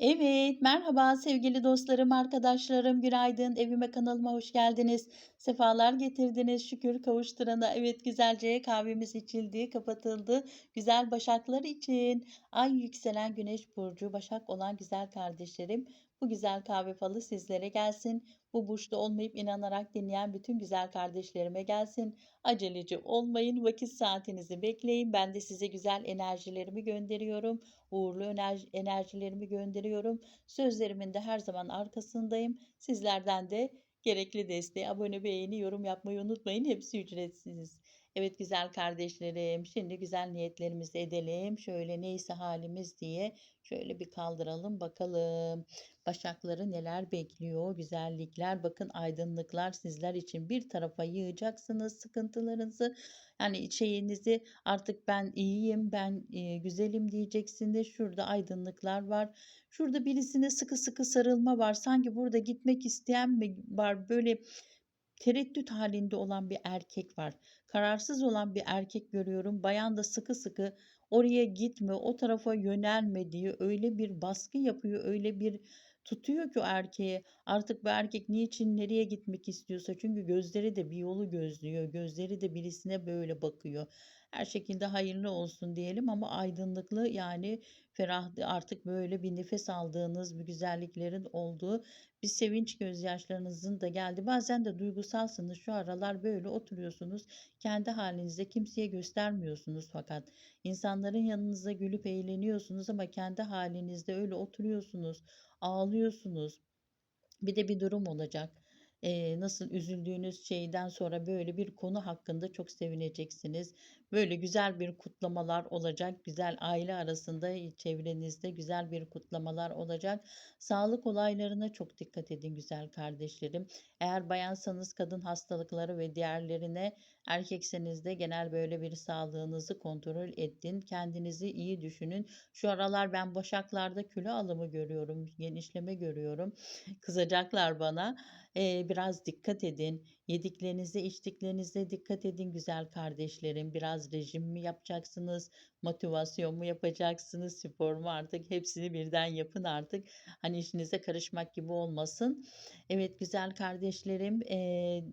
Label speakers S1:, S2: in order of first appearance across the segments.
S1: Evet, merhaba sevgili dostlarım, arkadaşlarım, günaydın. Evime, kanalıma hoş geldiniz. Sefalar getirdiniz. Şükür kavuşturana. Evet, güzelce kahvemiz içildi, kapatıldı. Güzel başaklar için. Ay yükselen güneş burcu başak olan güzel kardeşlerim. Bu güzel kahve falı sizlere gelsin. Bu burçta olmayıp inanarak dinleyen bütün güzel kardeşlerime gelsin. Aceleci olmayın, vakit saatinizi bekleyin. Ben de size güzel enerjilerimi gönderiyorum uğurlu enerji, enerjilerimi gönderiyorum. Sözlerimin de her zaman arkasındayım. Sizlerden de gerekli desteği, abone, beğeni, yorum yapmayı unutmayın. Hepsi ücretsiz. Evet güzel kardeşlerim, şimdi güzel niyetlerimizi edelim. Şöyle neyse halimiz diye şöyle bir kaldıralım bakalım. Başakları neler bekliyor? Güzellikler, bakın aydınlıklar sizler için bir tarafa yığacaksınız sıkıntılarınızı. Yani şeyinizi artık ben iyiyim, ben güzelim diyeceksiniz. Şurada aydınlıklar var. Şurada birisine sıkı sıkı sarılma var. Sanki burada gitmek isteyen mi var? Böyle tereddüt halinde olan bir erkek var. Kararsız olan bir erkek görüyorum. Bayan da sıkı sıkı oraya gitme, o tarafa yönelme diye öyle bir baskı yapıyor, öyle bir tutuyor ki o erkeğe. Artık bu erkek niçin nereye gitmek istiyorsa çünkü gözleri de bir yolu gözlüyor. Gözleri de birisine böyle bakıyor. Her şekilde hayırlı olsun diyelim ama aydınlıklı yani ferah artık böyle bir nefes aldığınız bir güzelliklerin olduğu bir sevinç gözyaşlarınızın da geldi. Bazen de duygusalsınız. Şu aralar böyle oturuyorsunuz. Kendi halinizde kimseye göstermiyorsunuz fakat insanların yanınıza gülüp eğleniyorsunuz ama kendi halinizde öyle oturuyorsunuz, ağlıyorsunuz. Bir de bir durum olacak. Eee, nasıl üzüldüğünüz şeyden sonra böyle bir konu hakkında çok sevineceksiniz. Böyle güzel bir kutlamalar olacak. Güzel aile arasında, çevrenizde güzel bir kutlamalar olacak. Sağlık olaylarına çok dikkat edin güzel kardeşlerim. Eğer bayansanız kadın hastalıkları ve diğerlerine, erkekseniz de genel böyle bir sağlığınızı kontrol edin. Kendinizi iyi düşünün. Şu aralar ben başaklarda kilo alımı görüyorum, genişleme görüyorum. Kızacaklar bana. Eee, biraz dikkat edin. Yediklerinize, içtiklerinize dikkat edin güzel kardeşlerim. Biraz rejim mi yapacaksınız? Motivasyon mu yapacaksınız? Spor mu artık? Hepsini birden yapın artık. Hani işinize karışmak gibi olmasın. Evet güzel kardeşlerim, eee,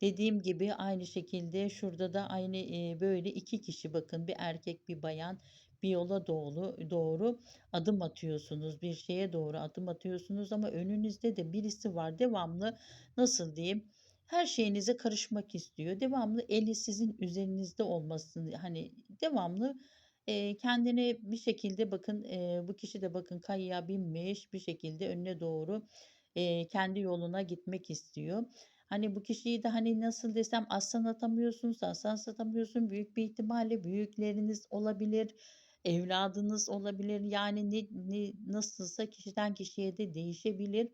S1: dediğim gibi aynı şekilde şurada da aynı eee, böyle iki kişi bakın bir erkek bir bayan bir yola doğru, doğru adım atıyorsunuz. Bir şeye doğru adım atıyorsunuz ama önünüzde de birisi var devamlı nasıl diyeyim her şeyinize karışmak istiyor. Devamlı eli sizin üzerinizde olmasını hani devamlı eee, kendini bir şekilde bakın eee, bu kişi de bakın kayaya binmiş bir şekilde önüne doğru eee, kendi yoluna gitmek istiyor. Hani bu kişiyi de hani nasıl desem aslan atamıyorsunuz, aslan satamıyorsun. Büyük bir ihtimalle büyükleriniz olabilir, evladınız olabilir. Yani ne, ne nasılsa kişiden kişiye de değişebilir.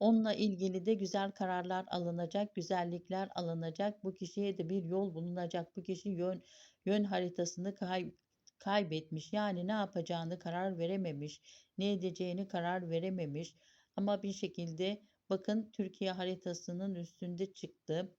S1: Onunla ilgili de güzel kararlar alınacak, güzellikler alınacak. Bu kişiye de bir yol bulunacak. Bu kişi yön yön haritasını kay, kaybetmiş. Yani ne yapacağını karar verememiş, ne edeceğini karar verememiş. Ama bir şekilde bakın Türkiye haritasının üstünde çıktı.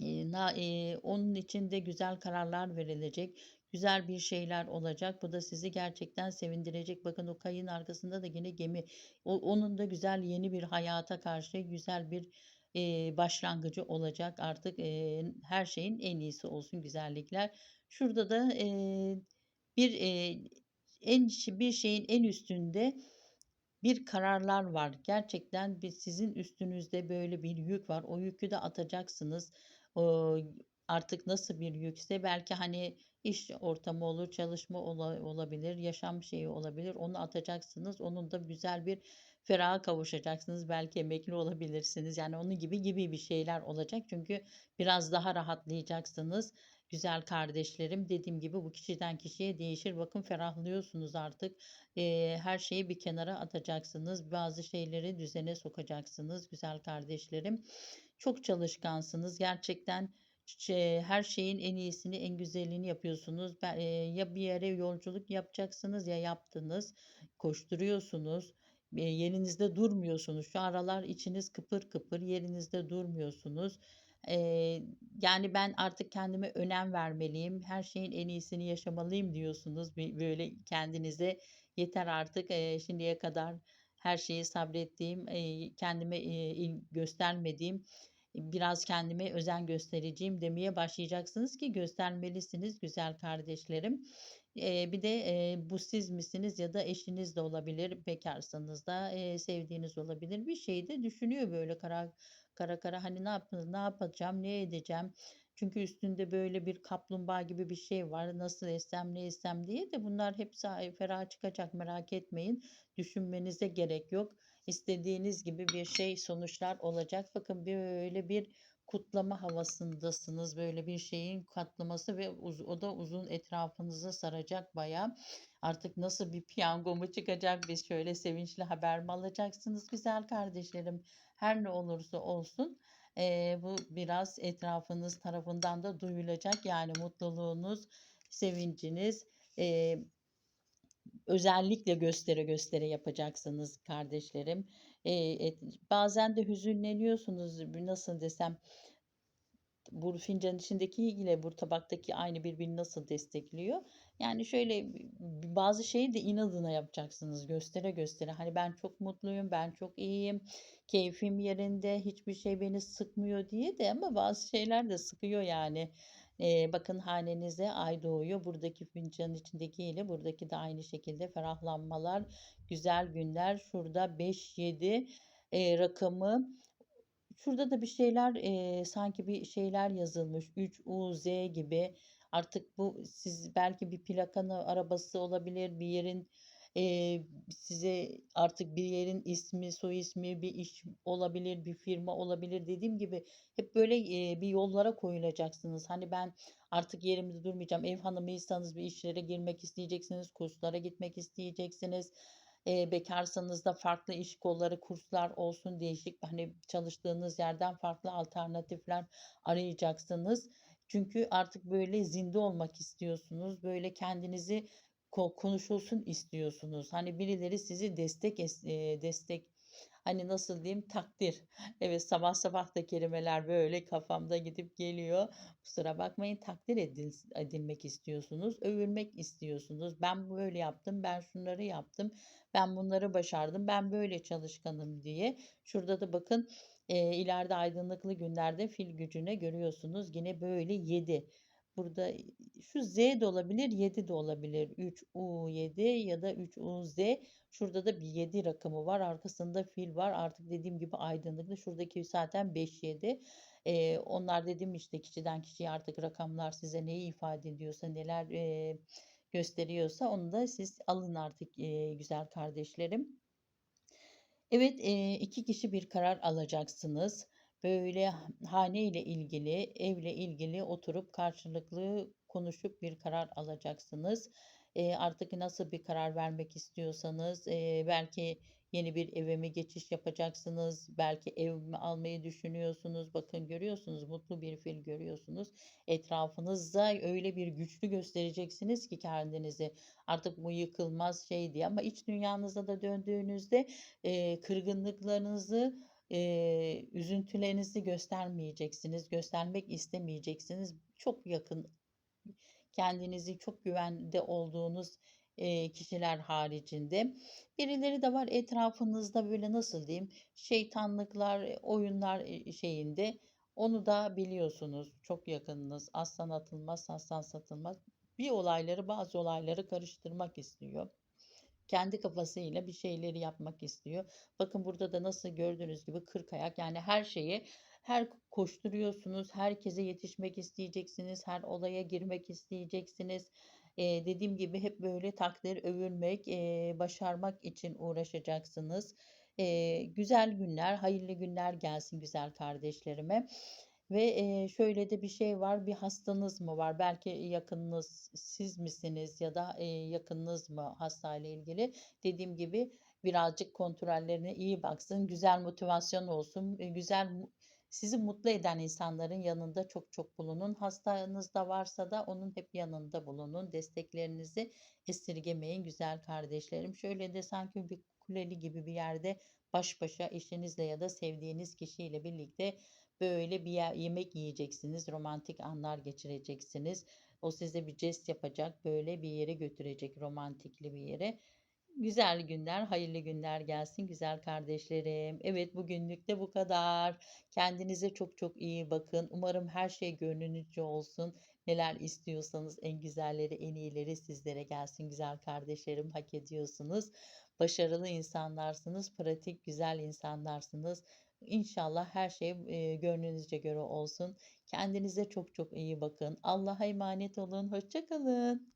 S1: Eee, na eee, onun için de güzel kararlar verilecek. Güzel bir şeyler olacak. Bu da sizi gerçekten sevindirecek. Bakın o kayın arkasında da yine gemi. O, onun da güzel yeni bir hayata karşı güzel bir eee, başlangıcı olacak. Artık eee, her şeyin en iyisi olsun güzellikler. Şurada da eee, bir eee, en bir şeyin en üstünde bir kararlar var. Gerçekten bir sizin üstünüzde böyle bir yük var. O yükü de atacaksınız. Ooo, artık nasıl bir yükse belki hani iş ortamı olur, çalışma ola- olabilir, yaşam şeyi olabilir. Onu atacaksınız. Onun da güzel bir feraha kavuşacaksınız. Belki emekli olabilirsiniz. Yani onun gibi gibi bir şeyler olacak. Çünkü biraz daha rahatlayacaksınız. Güzel kardeşlerim dediğim gibi bu kişiden kişiye değişir. Bakın ferahlıyorsunuz artık. Eee, her şeyi bir kenara atacaksınız. Bazı şeyleri düzene sokacaksınız güzel kardeşlerim. Çok çalışkansınız. Gerçekten her şeyin en iyisini, en güzelini yapıyorsunuz. Ben, eee, ya bir yere yolculuk yapacaksınız ya yaptınız. Koşturuyorsunuz. Eee, yerinizde durmuyorsunuz. Şu aralar içiniz kıpır kıpır, yerinizde durmuyorsunuz. Eee, yani ben artık kendime önem vermeliyim. Her şeyin en iyisini yaşamalıyım diyorsunuz. Böyle kendinize Yeter artık, eee, şimdiye kadar her şeyi sabrettiğim, eee, kendime, il göstermediğim, biraz kendime özen göstereceğim demeye başlayacaksınız ki göstermelisiniz güzel kardeşlerim. Eee, bir de, eee, bu siz misiniz ya da eşiniz de olabilir, bekârsanız da, eee, sevdiğiniz olabilir. Bir şeyi de düşünüyor böyle kara kara kara, hani, ne yap ne yapacağım, ne edeceğim? Çünkü üstünde böyle bir kaplumbağa gibi bir şey var. Nasıl etsem, ne etsem diye de bunlar hepsi ferah çıkacak merak etmeyin. Düşünmenize gerek yok. İstediğiniz gibi bir şey, sonuçlar olacak. Bakın böyle bir kutlama havasındasınız. Böyle bir şeyin katlaması ve o da uzun etrafınızı saracak bayağı. Artık nasıl bir piyango mu çıkacak, bir şöyle sevinçli haber mi alacaksınız güzel kardeşlerim? Her ne olursa olsun, eee, bu biraz etrafınız tarafından da duyulacak. Yani mutluluğunuz, sevinciniz, eee, özellikle göstere göstere yapacaksınız kardeşlerim. Eee, et bazen de hüzünleniyorsunuz, nasıl desem bu fincanın içindeki ile bu tabaktaki aynı birbirini nasıl destekliyor? Yani şöyle bazı şeyi de inadına yapacaksınız göstere göstere. Hani ben çok mutluyum, ben çok iyiyim, keyfim yerinde, hiçbir şey beni sıkmıyor diye de ama bazı şeyler de sıkıyor yani. Eee, bakın hanenize ay doğuyor. Buradaki fincanın içindeki ile buradaki de aynı şekilde ferahlanmalar, güzel günler. Şurada 5-7, eee, rakamı Şurada da bir şeyler, eee, sanki bir şeyler yazılmış. 3 UZ gibi. Artık bu siz belki bir plakanı arabası olabilir, bir yerin, eee, size artık bir yerin ismi, soy ismi, bir iş olabilir, bir firma olabilir. Dediğim gibi hep böyle, eee, bir yollara koyulacaksınız. Hani ben artık yerimde durmayacağım. Ev hanımıysanız bir işlere girmek isteyeceksiniz, kurslara gitmek isteyeceksiniz. Eee, bekârsanız da farklı iş kolları, kurslar olsun, değişik, hani, çalıştığınız yerden farklı alternatifler arayacaksınız. Çünkü artık böyle zinde olmak istiyorsunuz. Böyle kendinizi konuşulsun istiyorsunuz. Hani, birileri sizi destek es eee, destek, hani, nasıl diyeyim, takdir. Evet, sabah sabah da kelimeler böyle kafamda gidip geliyor. Kusura bakmayın. Takdir edils edilmek istiyorsunuz, övülmek istiyorsunuz. Ben böyle yaptım, ben şunları yaptım, ben bunları başardım, ben böyle çalışkanım diye. Şurada da bakın, eee, ileride aydınlıklı günlerde fil gücüne görüyorsunuz. Yine böyle 7. Burada şu Z de olabilir, 7 de olabilir. 3U7 ya da 3UZ. Şurada da bir 7 rakamı var. Arkasında fil var. Artık dediğim gibi aydınlıklı. Şuradaki zaten 5-7. Eee, onlar dedim işte kişiden kişiye artık rakamlar size neyi ifade ediyorsa, neler, eee, gösteriyorsa onu da siz alın artık, eee, güzel kardeşlerim. Evet, eee, 2 kişi bir karar alacaksınız. Böyle hane ile ilgili, evle ilgili oturup karşılıklı konuşup bir karar alacaksınız. Eee, artık nasıl bir karar vermek istiyorsanız, eee, belki yeni bir eve mi geçiş yapacaksınız, belki ev mi almayı düşünüyorsunuz. Bakın görüyorsunuz, mutlu bir fil görüyorsunuz. Etrafınızda öyle bir güçlü göstereceksiniz ki kendinizi. Artık bu yıkılmaz şey diye ama iç dünyanıza da döndüğünüzde, eee, kırgınlıklarınızı, eee, üzüntülerinizi göstermeyeceksiniz, göstermek istemeyeceksiniz. Çok yakın, kendinizi çok güvende olduğunuz, eee, kişiler haricinde. Birileri de var etrafınızda böyle nasıl diyeyim, şeytanlıklar, eee, oyunlar, eee, şeyinde. Onu da biliyorsunuz. Çok yakınınız. Aslan atılmaz, aslan satılmaz. Bir olayları, bazı olayları karıştırmak istiyor. Kendi kafasıyla bir şeyleri yapmak istiyor. Bakın burada da nasıl gördüğünüz gibi 40 ayak yani her şeye her koşturuyorsunuz, herkese yetişmek isteyeceksiniz, her olaya girmek isteyeceksiniz. Eee, dediğim gibi hep böyle takdir, övülmek, eee, başarmak için uğraşacaksınız. Eee, güzel günler, hayırlı günler gelsin güzel kardeşlerime. Ve, şöyle de bir şey var, bir hastanız mı var? Belki yakınınız siz misiniz ya da, eee, yakınınız mı hastayla ilgili? Dediğim gibi birazcık kontrollerine iyi baksın, güzel motivasyon olsun, eee, güzel sizi mutlu eden insanların yanında çok çok bulunun. Hastanız da varsa da onun hep yanında bulunun. Desteklerinizi esirgemeyin güzel kardeşlerim. Şöyle de sanki bir kuleli gibi bir yerde baş başa eşinizle ya da sevdiğiniz kişiyle birlikte böyle bir yer yemek yiyeceksiniz, romantik anlar geçireceksiniz. O size bir jest yapacak, böyle bir yere götürecek romantikli bir yere. Güzel günler, hayırlı günler gelsin güzel kardeşlerim. Evet, bugünlük de bu kadar. Kendinize çok çok iyi bakın. Umarım her şey gönlünüzce olsun. Neler istiyorsanız en güzelleri, en iyileri sizlere gelsin güzel kardeşlerim. Hak ediyorsunuz. Başarılı insanlarsınız, pratik, güzel insanlarsınız. İnşallah her şey, eee, gönlünüzce göre olsun. Kendinize çok çok iyi bakın. Allah'a emanet olun. Hoşça kalın.